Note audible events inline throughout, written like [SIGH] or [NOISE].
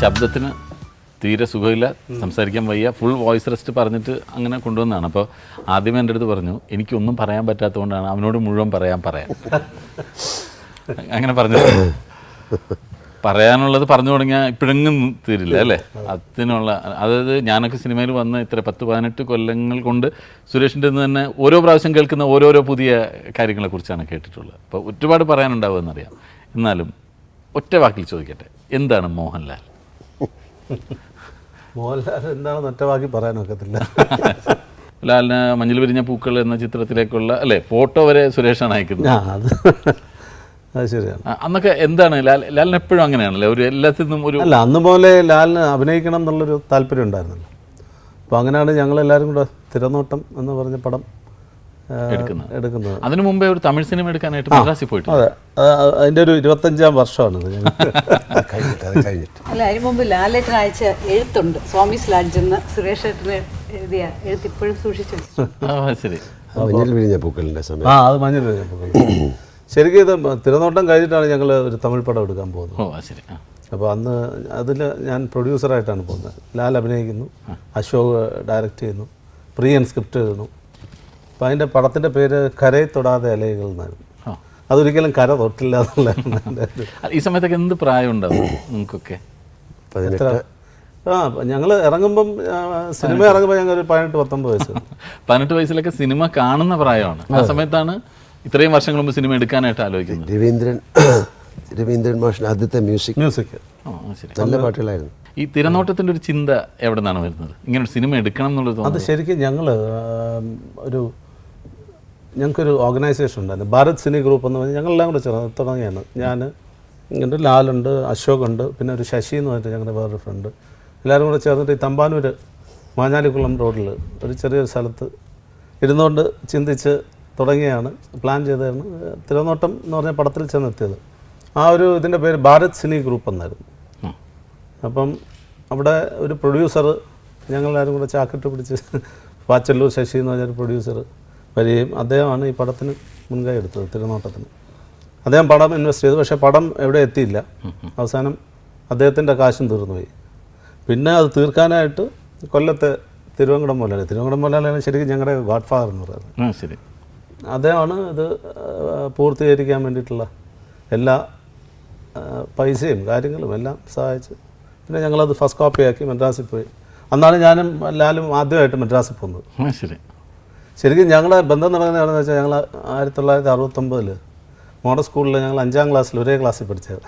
ശബ്ദത്തിന് തീരെ സുഖമില്ല സംസാരിക്കാൻ വയ്യ. ഫുൾ വോയിസ് റെസ്റ്റ് പറഞ്ഞിട്ട് അങ്ങനെ കൊണ്ടുവന്നതാണ് അപ്പോൾ ആദ്യമേ എന്റെ അടുത്ത് പറഞ്ഞു എനിക്കൊന്നും പറയാൻ പറ്റാത്തതുകൊണ്ടാണ് അവനോട് മുഴുവൻ പറയാൻ പറയാൻ. അങ്ങനെ പറഞ്ഞു. പറയാനുള്ളത് പറഞ്ഞു തുടങ്ങിയാൽ ഇപ്പോഴെങ്ങും തീരില്ല അല്ലേ? അതിനുള്ള അതായത് ഞാനൊക്കെ സിനിമയിൽ വന്ന ഇത്ര പത്ത് പതിനെട്ട് കൊല്ലങ്ങൾ കൊണ്ട് സുരേഷിന്റെ നിന്ന് തന്നെ ഓരോ പ്രാവശ്യം കേൾക്കുന്ന ഓരോരോ പുതിയ കാര്യങ്ങളെക്കുറിച്ചാണ് കേട്ടിട്ടുള്ളത്. അപ്പോൾ ഒരുപാട് പറയാനുണ്ടാവുമെന്നറിയാം. എന്നാലും ഒറ്റ വാക്കിൽ ചോദിക്കട്ടെ എന്താണ് മോഹൻലാൽ? [LAUGHS] മോഹൻലാൽ എന്താണെന്ന് ഒറ്റവാക്കി പറയാൻ പറയാനൊക്കത്തില്ല [LAUGHS] ലാലിന് മഞ്ഞിൽ വിരിഞ്ഞ പൂക്കൾ എന്ന ചിത്രത്തിലേക്കുള്ള അല്ലേ ഫോട്ടോ വരെ സുരേഷാണ് അയക്കുന്നത്. ആ അത് [LAUGHS] അത് ശരിയാണ്. അന്നൊക്കെ എന്താണ് ലാൽ ലാലിന് എപ്പോഴും അങ്ങനെയാണല്ലേ ഒരു എല്ലാത്തിൽ നിന്നും ഒരു അല്ല അന്ന് പോലെ ലാലിന് അഭിനയിക്കണം എന്നുള്ളൊരു താല്പര്യം ഉണ്ടായിരുന്നല്ലോ. അപ്പോൾ അങ്ങനെയാണ് ഞങ്ങളെല്ലാവരും കൂടെ തിരനോട്ടം എന്ന് പറഞ്ഞ പടം എടുക്കുന്നത്. അതിനു മുമ്പേ ഒരു തമിഴ് സിനിമ എടുക്കാനായിട്ട് മദ്രാസിൽ പോയിട്ട് അതെ. അത് അതിന്റെ ഒരു ഇരുപത്തഞ്ചാം വർഷമാണ് അല്ല അതിന് മുമ്പ് ലാലേട്ടൻ അയച്ച എഴുത്തുണ്ട്. സ്വാമി ലാഡ്ജ് എന്ന് സുരേഷ് ഏട്ടന് എഴുതിയ എഴുത്ത് ഇപ്പോഴും സൂക്ഷിച്ചു ശരി. മഞ്ഞൾ വിരിഞ്ഞ പൂക്കളിന്റെ സമയം. ആ അത് മഞ്ഞൾ കഴിഞ്ഞപ്പോൾ ശരിക്കും ഇത് തിരനോട്ടം കഴിഞ്ഞിട്ടാണ് ഞങ്ങൾ ഒരു തമിഴ് പടം എടുക്കാൻ പോകുന്നത്. ഓ ശരി. അപ്പോൾ അന്ന് അതിൽ ഞാൻ പ്രൊഡ്യൂസറായിട്ടാണ് പോകുന്നത്. ലാൽ അഭിനയിക്കുന്നു. അശോക് ഡയറക്റ്റ് ചെയ്യുന്നു. പ്രിയൻ സ്ക്രിപ്റ്റ് എഴുതുന്നു. അപ്പോൾ അതിന്റെ പടത്തിന്റെ പേര് കരയെ തൊടാതെ അലയുകൾ എന്നായിരുന്നു ആ. അതൊരിക്കലും കര തൊട്ടില്ല എന്നുള്ള ഈ സമയത്തൊക്കെ എന്ത് പ്രായം ഉണ്ടാവും നിങ്ങൾക്കൊക്കെ? പതിനെട്ട്. ആ ഞങ്ങൾ ഇറങ്ങുമ്പം സിനിമ ഇറങ്ങുമ്പോൾ ഞങ്ങൾ ഒരു പതിനെട്ട് പത്തൊമ്പത് വയസ്സ്. പതിനെട്ട് വയസ്സിലൊക്കെ സിനിമ കാണുന്ന പ്രായമാണ്. ആ സമയത്താണ് ഇത്രയും വർഷങ്ങൾ മുമ്പ് സിനിമ എടുക്കാനായിട്ട് ആലോചിക്കുന്നത്. രവീന്ദ്രൻ രവീന്ദ്രൻ മാഷിന്റെ ആദ്യത്തെ മ്യൂസിക്. മ്യൂസിക്. ഓ ശരി. നല്ല പാട്ടുകളായിരുന്നു. ഈ തിരനോട്ടത്തിന്റെ ഒരു ചിന്ത എവിടെ നിന്നാണ് വരുന്നത്? ഇങ്ങനെ ഒരു സിനിമ എടുക്കണം എന്നുള്ളത് അത് ശരിക്കും ഞങ്ങൾ ഒരു ഞങ്ങൾക്കൊരു ഓർഗനൈസേഷൻ ഉണ്ടായിരുന്നു ഭാരത് സിനി ഗ്രൂപ്പ് എന്ന് പറഞ്ഞാൽ ഞങ്ങളെല്ലാം കൂടെ ചേർന്ന് തുടങ്ങിയാണ്. ഞാൻ ഇങ്ങനെ ലാലുണ്ട് അശോകുണ്ട് പിന്നെ ഒരു ശശി എന്ന് പറഞ്ഞിട്ട് ഞങ്ങളുടെ വേറൊരു ഫ്രണ്ട് എല്ലാവരും കൂടെ ചേർന്നിട്ട് ഈ തമ്പാനൂർ മാഞ്ഞാലിക്കുളം റോഡിൽ ഒരു ചെറിയൊരു സ്ഥലത്ത് ഇരുന്നുകൊണ്ട് ചിന്തിച്ച് തുടങ്ങിയാണ് പ്ലാൻ ചെയ്തതാണ്. തിരുവനോട്ടം എന്ന് പറഞ്ഞ പടത്തിൽ ചെന്നെത്തിയത്. ആ ഒരു ഇതിന്റെ പേര് ഭാരത് സിനി ഗ്രൂപ്പ് എന്നായിരുന്നു. അപ്പം അവിടെ ഒരു പ്രൊഡ്യൂസർ ഞങ്ങളെല്ലാവരും കൂടെ ചാക്കിട്ട് പിടിച്ച് വാച്ചല്ലൂർ ശശി എന്ന് പറഞ്ഞൊരു പ്രൊഡ്യൂസർ വരികയും അദ്ദേഹമാണ് ഈ പടത്തിന് മുൻകൈ എടുത്തത് തിരുനോട്ടത്തിന്. അദ്ദേഹം പടം ഇൻവെസ്റ്റ് ചെയ്തു പക്ഷേ പടം എവിടെ എത്തിയില്ല. അവസാനം അദ്ദേഹത്തിന്റെ കാശും തീർന്നുപോയി. പിന്നെ അത് തീർക്കാനായിട്ട് കൊല്ലത്തെ തിരുവങ്കടം മുതലാളി തിരുവങ്കടം മുതലാളിയാണ് ശരിക്കും ഞങ്ങളുടെ ഗോഡ് ഫാദർ എന്ന് പറയുന്നത്. ശരി. അദ്ദേഹമാണ് ഇത് പൂർത്തീകരിക്കാൻ വേണ്ടിയിട്ടുള്ള എല്ലാ പൈസയും കാര്യങ്ങളും എല്ലാം സഹായിച്ച് പിന്നെ ഞങ്ങളത് ഫസ്റ്റ് കോപ്പിയാക്കി മദ്രാസിൽ പോയി. അന്നാണ് ഞാനും ലാലും ആദ്യമായിട്ട് മദ്രാസിൽ പോകുന്നത് ശരി. ശരിക്കും ഞങ്ങളെ ബന്ധം നടക്കുന്നതാണെന്ന് വെച്ചാൽ ഞങ്ങൾ ആയിരത്തി തൊള്ളായിരത്തി അറുപത്തൊമ്പതിൽ മോഡൽ സ്കൂളിൽ ഞങ്ങൾ അഞ്ചാം ക്ലാസ്സിൽ ഒരേ ക്ലാസ്സിൽ പഠിച്ചത്.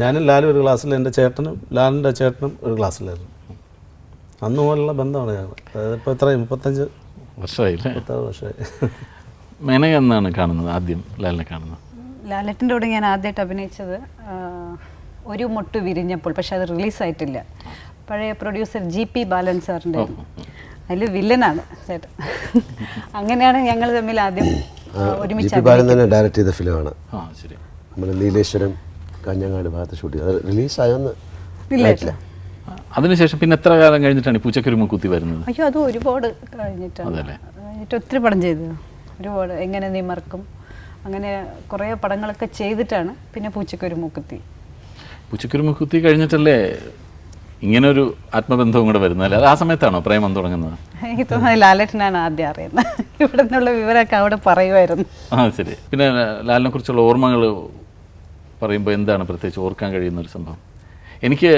ഞാനും ലാലും ഒരു ക്ലാസ്സിൽ എന്റെ ചേട്ടനും ലാലിന്റെ ചേട്ടനും ഒരു ക്ലാസ്സിലായിരുന്നു. അന്ന് മുതലുള്ള ബന്ധമാണ് ഞങ്ങൾ. അതായത് ഇപ്പോൾ എത്രയും മുപ്പത്തഞ്ച്? വർഷമായി മുപ്പത്താറ് വർഷമായി. [LAUGHS] മേനക എന്നാണ് കാണുന്നത് ആദ്യം ലാലിനെ കാണുന്നത്? ലാലറ്റിന്റെ കൂടെ ഞാൻ ആദ്യമായിട്ട് അഭിനയിച്ചത് ഒരു മുട്ട് വിരിഞ്ഞപ്പോൾ പക്ഷെ അത് റിലീസായിട്ടില്ല. പഴയ പ്രൊഡ്യൂസർ ജി പി ബാലൻ സാറിന്റെ അതിൽ വില്ലനാണ് ചേട്ടൻ. അങ്ങനെയാണ് ഞങ്ങൾ തമ്മിൽ ആദ്യം ഒരുമിച്ച് ബാലൻ തന്നെ ഡയറക്റ്റ് ചെയ്ത ഫിലിമാണ് ആ ശരി. നമ്മൾ നീലേശ്വരം കാഞ്ഞങ്ങാട് ഭാഗത്ത് ഷൂട്ട് ചെയ്തത്. റിലീസ് റിലീസായൊന്ന് ഇല്ല അതിനുശേഷം പിന്നെ എത്ര കാലം കഴിഞ്ഞിട്ടാണ് പൂച്ചക്കുരുമ കുത്തി വരുന്നത്? അയ്യോ അത് ഒരുപാട് കഴിഞ്ഞിട്ടാണ്. ഒത്തിരി പടം ചെയ്തത്. ഒരുപാട് എങ്ങനെ നീ മറക്കും? അങ്ങനെ കുറേ പടങ്ങളൊക്കെ ചെയ്തിട്ടാണ് പിന്നെ പൂച്ചക്കൊരു മൂക്കുത്തി പൂച്ചക്കുരുമ കുത്തി കഴിഞ്ഞിട്ടല്ലേ ഇങ്ങനെ ഒരു ആത്മബന്ധവും കൂടെ വരുന്നത് അല്ലേ അത് ആ സമയത്താണോ പ്രേമം തുടങ്ങുന്നത്? എനിക്ക് തോന്നുന്നത് ലാലേട്ടനാണ് ആദ്യം അറിയുന്നത്. ഇവിടെ നിന്നുള്ള വിവരമൊക്കെ അവിടെ പറയുമായിരുന്നു. ആ ശരി. പിന്നെ ലാലിനെ കുറിച്ചുള്ള ഓർമ്മകൾ പറയുമ്പോൾ എന്താണ് പ്രത്യേകിച്ച് ഓർക്കാൻ കഴിയുന്ന ഒരു സംഭവം? എനിക്ക്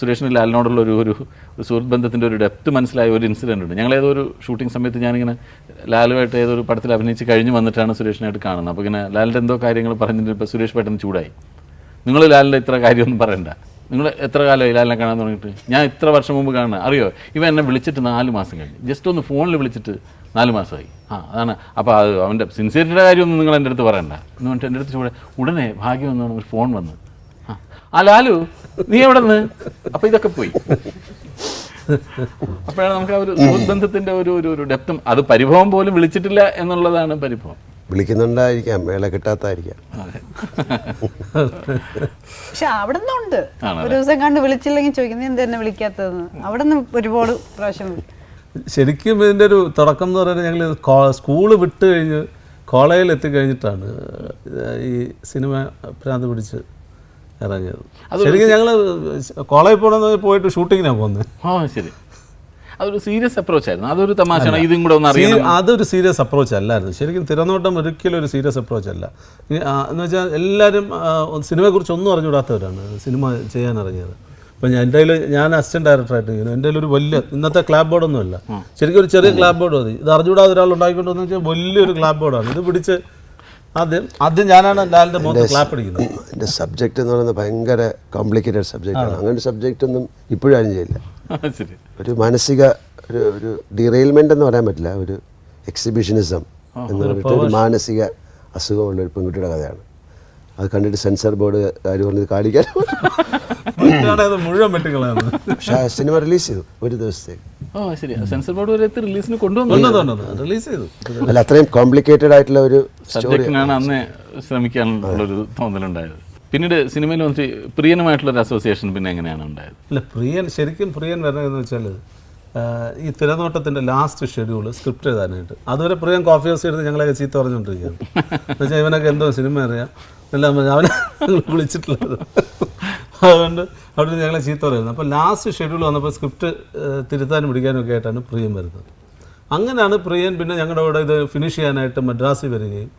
സുരേഷിന് ലാലിനോടുള്ള ഒരു ഒരു സുഹൃത്ത് ബന്ധത്തിന്റെ ഒരു ഡെപ്ത് മനസ്സിലായ ഒരു ഇൻസിഡന്റ് ഉണ്ട്. ഞങ്ങൾ ഏതോ ഒരു ഷൂട്ടിംഗ് സമയത്ത് ഞാനിങ്ങനെ ലാലുമായിട്ട് ഏതോ ഒരു പടത്തിൽ അഭിനയിച്ച് കഴിഞ്ഞ് വന്നിട്ടാണ് സുരേഷിനായിട്ട് കാണുന്നത്. അപ്പോൾ ഇങ്ങനെ ലാലിന്റെ എന്തോ കാര്യങ്ങൾ പറഞ്ഞിട്ട് ഇപ്പോൾ സുരേഷ് പെട്ടെന്ന് ചൂടായി. നിങ്ങൾ ലാലിന്റെ ഇത്ര കാര്യമൊന്നും പറയണ്ട. നിങ്ങൾ എത്ര കാലം ഇലാലിനെ കാണാൻ തുടങ്ങിയിട്ട്? ഞാൻ ഇത്ര വർഷം മുമ്പ് കാണുന്നത്. അറിയോ? ഇവ എന്നെ വിളിച്ചിട്ട് നാല് മാസം കഴിഞ്ഞു. ജസ്റ്റ് ഒന്ന് ഫോണിൽ വിളിച്ചിട്ട് നാല് മാസമായി. ആ അതാണ്. അപ്പോൾ അത് അവന്റെ സിൻസിയറിറ്റിയുടെ കാര്യമൊന്നും നിങ്ങൾ എന്റെ അടുത്ത് പറയണ്ട. എന്ന് പറഞ്ഞിട്ട് എന്റെ അടുത്ത് ചൂടെ ഉടനെ ഭാഗ്യം എന്നാണ് ഒരു ഫോൺ വന്നത് ആ ലാലു നീ എവിടെ നിന്ന്? അപ്പോൾ ഇതൊക്കെ പോയി. അപ്പോഴാണ് നമുക്ക് ആ ഒരു ബന്ധത്തിന്റെ ഒരു ഒരു ഡെപ്തും. അത് പരിഭവം പോലും വിളിച്ചിട്ടില്ല എന്നുള്ളതാണ് പരിഭവം. വിളിക്കുന്നുണ്ടായിരിക്കാം വേള കിട്ടാത്തായിരിക്കാം. പക്ഷെ അവിടെ നിന്നുണ്ട് ഒരു ദിവസം കണ്ട് വിളിച്ചില്ലെങ്കിൽ ചോദിക്കുന്നത് എന്ത് എന്നെ വിളിക്കാത്തതെന്ന്? അവിടെ നിന്ന് ഒരുപാട് പ്രാവശ്യം ശരിക്കും ഇതിന്റെ ഒരു തുടക്കം എന്ന് പറയുന്നത് ഞങ്ങൾ സ്കൂൾ വിട്ട് കഴിഞ്ഞ് കോളേജിൽ എത്തിക്കഴിഞ്ഞിട്ടാണ് ഈ സിനിമ ഭ്രാന്ത് പിടിച്ച് ഇറങ്ങിയത്. ശരിക്കും ഞങ്ങൾ കോളേജിൽ പോകണമെന്ന് പോയിട്ട് ഷൂട്ടിങ്ങിനാണ് പോകുന്നത്. ആ ശരി. അതൊരു സീരിയസ് അപ്രോച്ച് ആയിരുന്നു. അതൊരു തമാശയാണ്. ഇതും കൂടെ ഒന്ന് അതൊരു സീരിയസ് അപ്രോച്ച് അല്ലായിരുന്നു. ശരിക്കും തിരനോട്ടം ഒരിക്കലും ഒരു സീരിയസ് അപ്രോച്ച് അല്ല. എന്ന് വെച്ചാൽ എല്ലാവരും സിനിമയെക്കുറിച്ച് ഒന്നും അറിഞ്ഞുകൂടാത്തവരാണ് സിനിമ ചെയ്യാൻ ഇറങ്ങിയത് ഇപ്പം ഞാൻ എന്റെ കയ്യിൽ ഞാൻ അസിസ്റ്റന്റ് ഡയറക്ടറായിട്ട് ചെയ്യുന്നു എന്റെ കയ്യിൽ ഒരു വലിയ ഇന്നത്തെ ക്ലാബ് ബോർഡൊന്നുമില്ല ശരിക്കും ഒരു ചെറിയ ക്ലാബ് ബോർഡ് മതി. ഇത് അറിഞ്ഞുകൂടാതെ ഒരാൾ ഉണ്ടാക്കിക്കൊണ്ടെന്ന് വെച്ചാൽ വലിയൊരു ക്ലാബ് ബോർഡാണ് ഇത് പിടിച്ച് ആദ്യം ആദ്യം ഞാനാണ് ലാലിന്റെ മുഖത്ത് ക്ലാപ്പ് അടിക്കുന്നത്. എന്റെ സബ്ജക്റ്റ് എന്ന് പറയുന്നത് ഭയങ്കര കോംപ്ലിക്കേറ്റഡ് സബ്ജക്റ്റാണ് അങ്ങനെ ഒരു സബ്ജക്റ്റ് ഒന്നും ഇപ്പോഴും ശരി ഒരു മാനസിക ഒരു ഒരു ഡിറെയിൽമെന്റ് എന്ന് പറയാൻ പറ്റില്ല. ഒരു എക്സിബിഷനിസം എന്ന് പറഞ്ഞിട്ട് ഒരു മാനസിക അസുഖമുള്ള ഒരു പെൺകുട്ടിയുടെ കഥയാണ്. അത് കണ്ടിട്ട് സെൻസർ ബോർഡ് കാര്യം പറഞ്ഞത് കാണിക്കാൻ. പക്ഷേ സിനിമ റിലീസ് ചെയ്തു ഒരു ദിവസത്തേക്ക്. ഓ ശരി. സെൻസർ ബോർഡ് റിലീസിന് കൊണ്ടുവന്നു. റിലീസ് ചെയ്തു. അല്ല അത്രയും കോംപ്ലിക്കേറ്റഡ് ആയിട്ടുള്ള ഒരു സബ്ജക്റ്റിനാണ് അന്ന് ശ്രമിക്കാനുള്ളൊരു തോന്നലുണ്ടായത്. പിന്നീട് സിനിമയിൽ വന്നിട്ട് പ്രിയനുമായിട്ടുള്ളൊരു അസോസിയേഷൻ പിന്നെ എങ്ങനെയാണ് ഉണ്ടായത്? അല്ല പ്രിയൻ ശരിക്കും പ്രിയൻ വരണമെന്ന് വെച്ചാൽ ഈ തിരനോട്ടത്തിന്റെ ലാസ്റ്റ് ഷെഡ്യൂൾ സ്ക്രിപ്റ്റ് എഴുതാനായിട്ട്. അതുവരെ പ്രിയൻ കോഫി ഹൗസ് എടുത്ത് ഞങ്ങളൊക്കെ ചീത്ത പറഞ്ഞുകൊണ്ടിരിക്കുകയാണ്. [LAUGHS] എന്നുവെച്ചാൽ ഇവനൊക്കെ എന്തോ സിനിമ അറിയാം. എല്ലാം അവനെ [LAUGHS] വിളിച്ചിട്ടുള്ളത്. അതുകൊണ്ട് അവിടെ ഞങ്ങളെ ചീത്ത പറയുന്നത് അപ്പോൾ ലാസ്റ്റ് ഷെഡ്യൂൾ വന്നപ്പോൾ സ്ക്രിപ്റ്റ് തിരുത്താനും പിടിക്കാനും ഒക്കെ ആയിട്ടാണ് പ്രിയൻ വരുന്നത്. അങ്ങനെയാണ് പ്രിയൻ പിന്നെ ഞങ്ങളുടെ കൂടെ ഇത് ഫിനിഷ് ചെയ്യാനായിട്ട് മദ്രാസിൽ വരികയും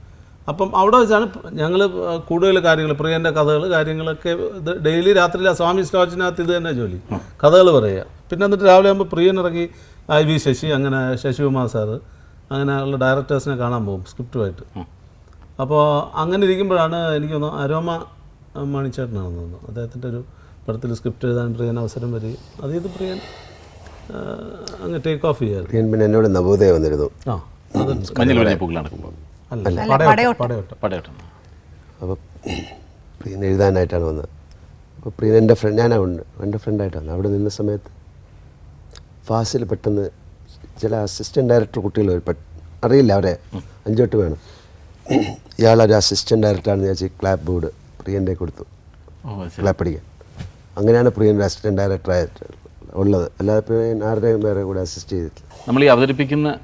അപ്പം അവിടെ വെച്ചാണ് ഞങ്ങൾ കൂടുതൽ കാര്യങ്ങൾ പ്രിയന്റെ കഥകൾ കാര്യങ്ങളൊക്കെ ഇത് ഡെയിലി രാത്രിയിൽ ആ സ്വാമി സ്റ്റോച്ചിനകത്ത് ഇത് തന്നെ ജോലി. കഥകൾ പറയുക. പിന്നെ എന്നിട്ട് രാവിലെ ആകുമ്പോൾ പ്രിയൻ ഇറങ്ങി ഐ വി ശശി അങ്ങനെ ശശികുമാർ സാറ് അങ്ങനെയുള്ള ഡയറക്ടേഴ്സിനെ കാണാൻ പോകും സ്ക്രിപ്റ്റുമായിട്ട്. അപ്പോൾ അങ്ങനെ ഇരിക്കുമ്പോഴാണ് എനിക്ക് തോന്നുന്നു അരോമ മണിച്ചേട്ടനാണെന്ന് തോന്നുന്നു. അദ്ദേഹത്തിന്റെ ഒരു പടത്തിൽ സ്ക്രിപ്റ്റ് എഴുതാൻ പ്രിയൻ അവസരം വരികയും അത് ഇത് പ്രിയൻ അങ്ങ് ടേക്ക് ഓഫ് ചെയ്യാറ് പ്രിയൻ പിന്നെ എന്നോട് നവോദയ വന്നിരുന്നു. ആ അത് മഞ്ഞൾ പൂക്കൾ നടക്കുമ്പോൾ അല്ല പടയോട്ടം പടയോട്ടം. പടയോട്ടം. അപ്പോൾ പ്രിയൻ എഴുതാനായിട്ടാണ് വന്നത്. അപ്പോൾ പ്രിയൻ എന്റെ ഫ്രണ്ട് ഞാനാണ് എന്റെ ഫ്രണ്ടായിട്ടാണ് അവിടെ നിന്ന സമയത്ത് ഫാസിൽ പെട്ടെന്ന് ചില അസിസ്റ്റന്റ് ഡയറക്ടർ കുട്ടികൾ അറിയില്ല അവരെ. അഞ്ചോട്ട് വേണം. ഇയാളൊരു അസിസ്റ്റന്റ് ഡയറക്ടറാണെന്ന് വിചാരിച്ച് ക്ലാപ്പ് ബോർഡ് പ്രിയന്റെ കൊടുത്തു. ഓ ശരി. ക്ലാപ്പ് അടിക്കാൻ. അങ്ങനെയാണ് പ്രിയന്റെ അസിസ്റ്റന്റ് അസിസ്റ്റന്റ് ഡയറക്ടറായിട്ട് ഉള്ളത്. അല്ലാതെ പ്രിയൻ ആരുടെയും വേറെ കൂടെ അസിസ്റ്റ് ചെയ്തിട്ടില്ല. നമ്മൾ ഈ അവതരിപ്പിക്കുന്ന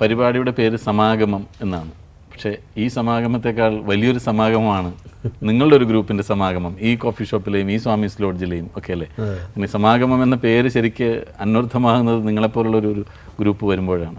പരിപാടിയുടെ പേര് സമാഗമം എന്നാണ്. പക്ഷേ ഈ സമാഗമത്തെക്കാൾ വലിയൊരു സമാഗമമാണ് നിങ്ങളുടെ ഒരു ഗ്രൂപ്പിന്റെ സമാഗമം ഈ കോഫി ഷോപ്പിലെയും ഈ സ്വാമീസ് ലോഡ്ജിലെയും ഒക്കെ അല്ലേ? ഇനി സമാഗമം എന്ന പേര് ശരിക്ക് അന്വർത്ഥമാകുന്നത് നിങ്ങളെപ്പോലുള്ള ഒരു ഗ്രൂപ്പ് വരുമ്പോഴാണ്.